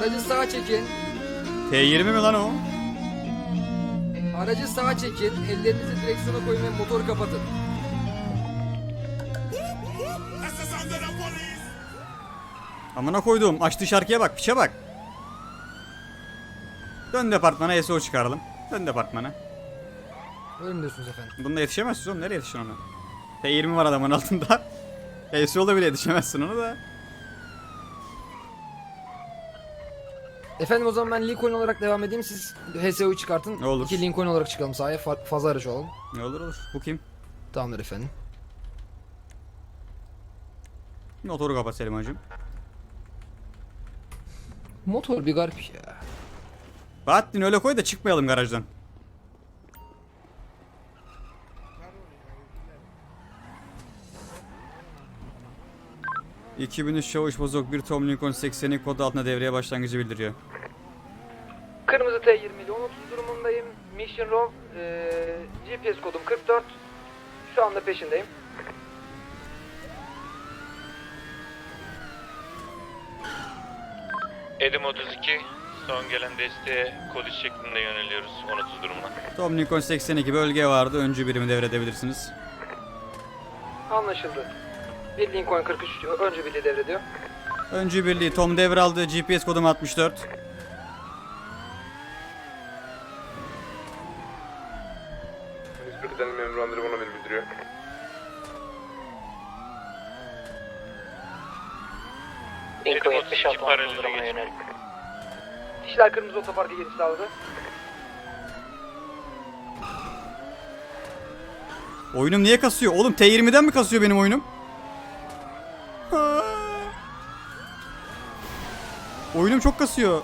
Aracı sağa çekin. T20 mi lan o? Aracı sağa çekin. Ellerinizi direksiyona koyun ve motoru kapatın. Amına koyduğum açtığı şarkıya bak piçe bak. Dön departmana SO çıkaralım. Dön departmana. Öyle mi diyorsunuz efendim? Bunda yetişemezsiniz oğlum nereye yetişin ona? T20 var adamın altında. SO'da bile yetişemezsin onu da. Efendim o zaman ben Lincoln olarak devam edeyim. Siz HSO'yu çıkartın. Olur. İki Lincoln olarak çıkalım sahaya. Fa- fazla araç olalım. Ne olur olur. Bu kim? Tamamdır efendim. Motoru kapat Selim hacım. Motor bir garip ya. Bahattin öyle koy da çıkmayalım garajdan. ...2003 Çavuş Bozok 1 Tom Lincoln 80'i kod altında devreye başlangıcı bildiriyor. Kırmızı T20 ile 1030 durumundayım. Mission Row, eee, GPS kodum 44. Şu anda peşindeyim. Edim 32, son gelen desteğe kod iş şeklinde yöneliyoruz 10.30 durumuna. Tom Lincoln 82 bölge vardı. Öncü birimi devredebilirsiniz. Anlaşıldı. Bir Lincoln 43 önce birliği devrediyor. Öncü birliği Tom devraldı. GPS kodum 64. Edim 32 paralele geçiyor. Kişiler kırmızı otoparka giriş sağladı. Oyunum niye kasıyor? Oğlum T20'den mi kasıyor benim oyunum? Aa. Oyunum çok kasıyor.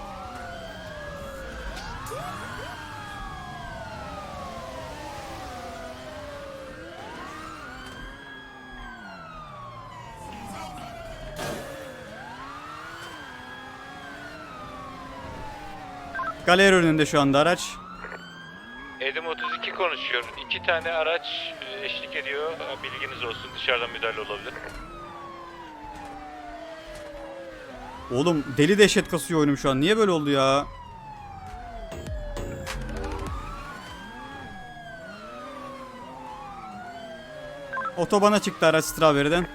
Galeri önünde şu anda araç. Edim 32 konuşuyor. İki tane araç e, eşlik ediyor. Bilginiz olsun dışarıdan müdahale olabilir. Oğlum deli dehşet kasıyor oyunum şu an. Niye böyle oldu ya? Otobana çıktı araç Strawberry'den.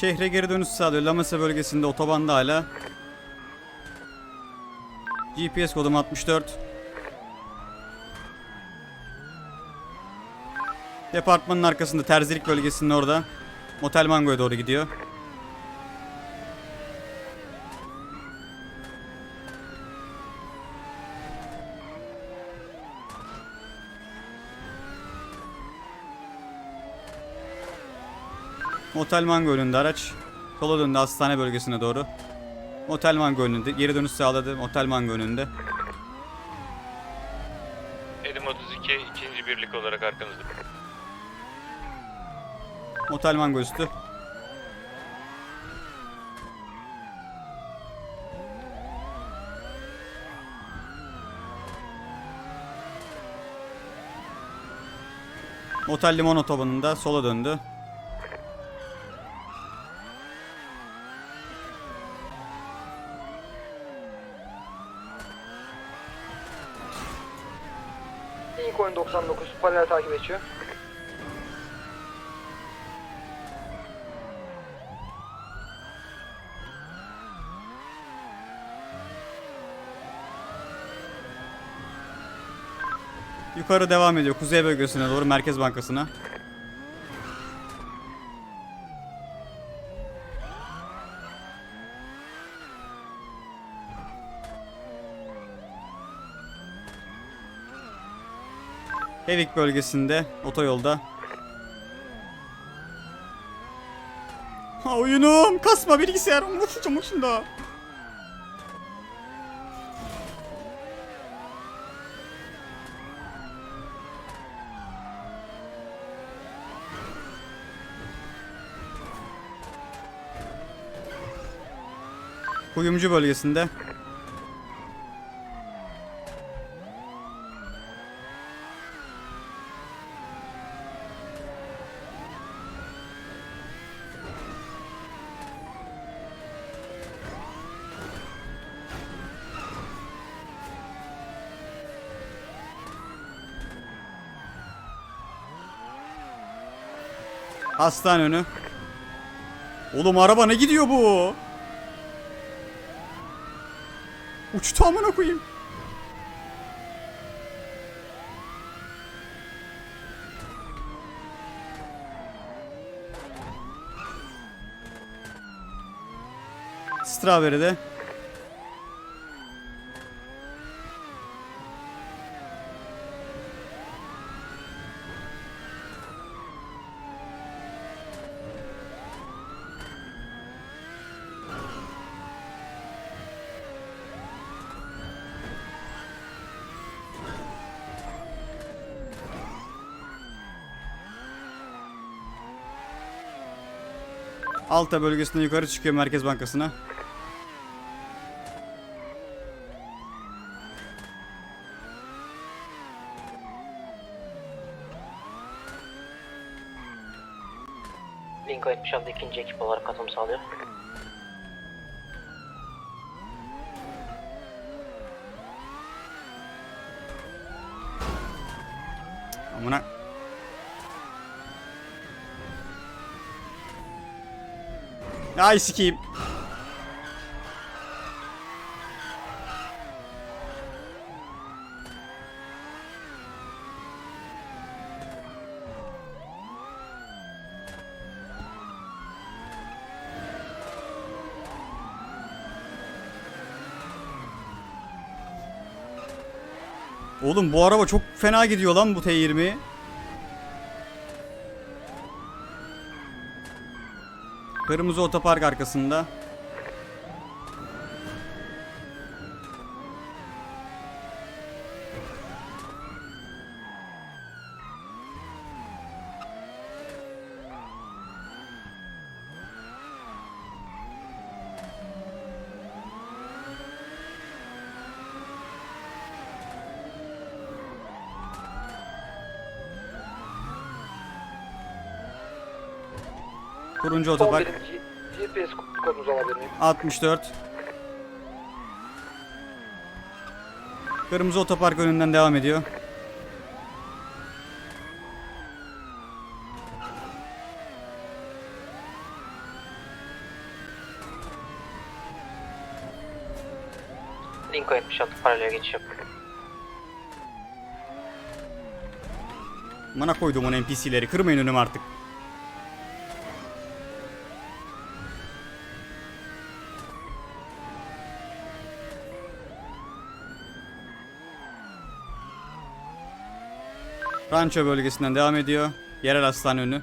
Şehre geri dönüş sağlıyor. Lamasa bölgesinde otobanda hala. GPS kodum 64. Departmanın arkasında terzilik bölgesinin orada. Motel Mango'ya doğru gidiyor. Motel Mango önünde araç. Sola döndü hastane bölgesine doğru. Motel Mango önünde. Geri dönüş sağladı. Motel Mango önünde. Edim 32 ikinci birlik olarak arkanızda. Motel Mango üstü. Motel Limon otobanında sola döndü. Lincoln 99 ediyor. Yukarı devam ediyor. Kuzey bölgesine doğru Merkez Bankası'na. Hevik bölgesinde otoyolda. Ha oyunum kasma bilgisayar unutacağım şimdi. Kuyumcu bölgesinde. Hastane önü. Oğlum araba ne gidiyor bu? Uçtu amına koyayım. Strawberry'de. Alta bölgesinde yukarı çıkıyor Merkez Bankası'na. Linko 76 ikinci ekip olarak katılım sağlıyor. Amına. Ay sikeyim. Oğlum bu araba çok fena gidiyor lan bu T20. Kırmızı otopark arkasında. Turuncu Son otopark. birim G- GPS kodunuzu alabilir miyim? 64. Kırmızı otopark önünden devam ediyor. Linko 76 paralel geçiş yap. Bana koydum onu NPC'leri. Kırmayın önümü artık. Rancho bölgesinden devam ediyor. Yerel hastane önü.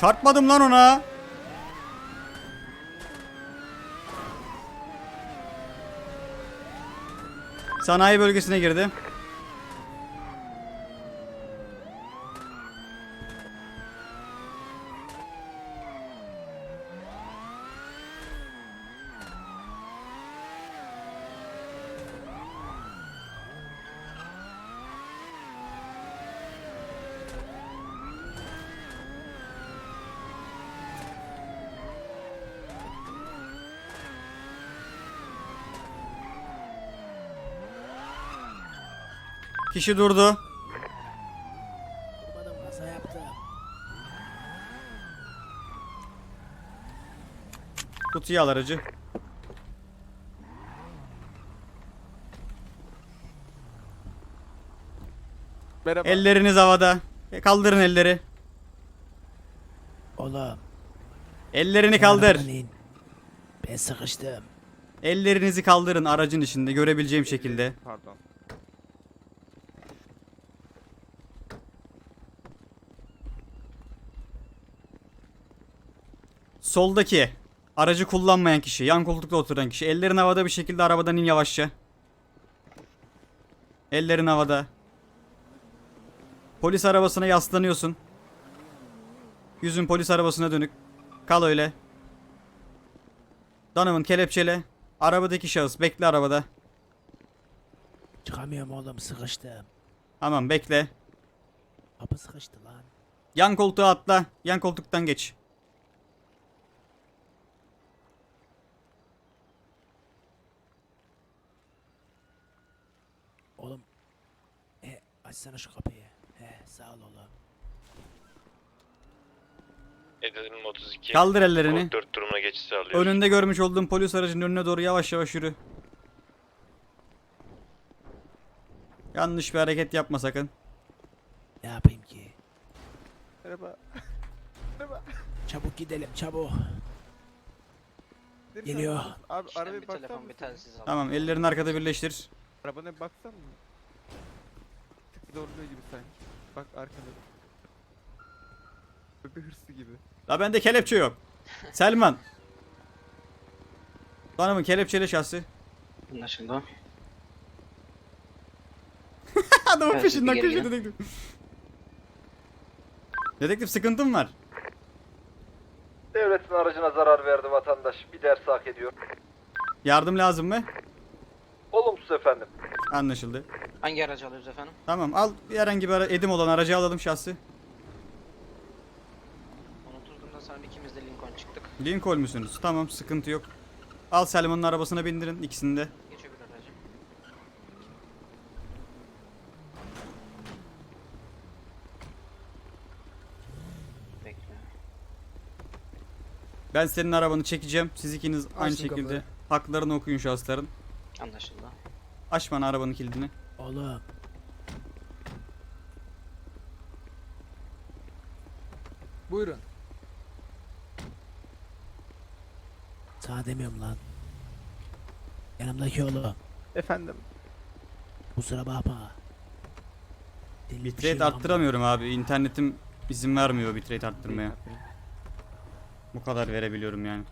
Çarpmadım lan ona. Sanayi bölgesine girdi. Kişi durdu. Kutuya al aracı. Merhaba. Elleriniz havada. E, Kaldırın elleri. Oğlum. Ellerini kaldır. arabadan in. Ben sıkıştım. Ellerinizi kaldırın aracın içinde görebileceğim şekilde. Pardon. Soldaki aracı kullanmayan kişi, yan koltukta oturan kişi. Ellerin havada bir şekilde arabadan in yavaşça. Ellerin havada. Polis arabasına yaslanıyorsun. Yüzün polis arabasına dönük. Kal öyle. Donovan kelepçele. Arabadaki şahıs bekle arabada. Çıkamıyorum oğlum sıkıştım. Tamam bekle. Kapı sıkıştı lan. Yan koltuğa atla. Yan koltuktan geç. Oğlum. He açsana şu kapıyı. He sağ ol oğlum. Edim 32. Kaldır ellerini. Kod 4 durumuna geçiş sağlıyoruz. Önünde görmüş olduğum polis aracının önüne doğru yavaş yavaş yürü. Yanlış bir hareket yapma sakın. Ne yapayım ki? Merhaba. Çabuk gidelim çabuk. Geliyor. Abi arabaya bir telefon bir telsiz. Tamam ellerini arkada birleştir. Arabana bir baksan mı? Zorluyor gibi sanki. Bak arkada. Bebe hırsı gibi. La bende kelepçe yok. Selman. Bana mı kelepçeli şahsi? Anlaşıldı. Adamın Evet, peşinden koşuyor gel. dedektif. Dedektif sıkıntım var. Devletin aracına zarar verdi vatandaş. Bir ders hak ediyor. Yardım lazım mı? Olumsuz efendim. Anlaşıldı. Hangi aracı alıyoruz efendim? Tamam al bir herhangi bir ara- edim olan aracı alalım şahsi. Unutulduğunda sonra ikimiz de Lincoln çıktık. Lincoln musunuz? Tamam sıkıntı yok. Al Selman'ın arabasına bindirin ikisini de. Geç öbür aracı. Bekle. Ben senin arabanı çekeceğim. Siz ikiniz aynı Açtım şekilde kapıyı. haklarını okuyun şahısların. Anlaşıldı. Aç bana arabanın kilidini. Oğlum. Buyurun. Sana demiyorum lan. Yanımdaki oğlum. Efendim. Kusura bakma. Deli bir şey Bitrate arttıramıyorum abi. İnternetim izin vermiyor bitrate arttırmaya. Bu kadar verebiliyorum yani.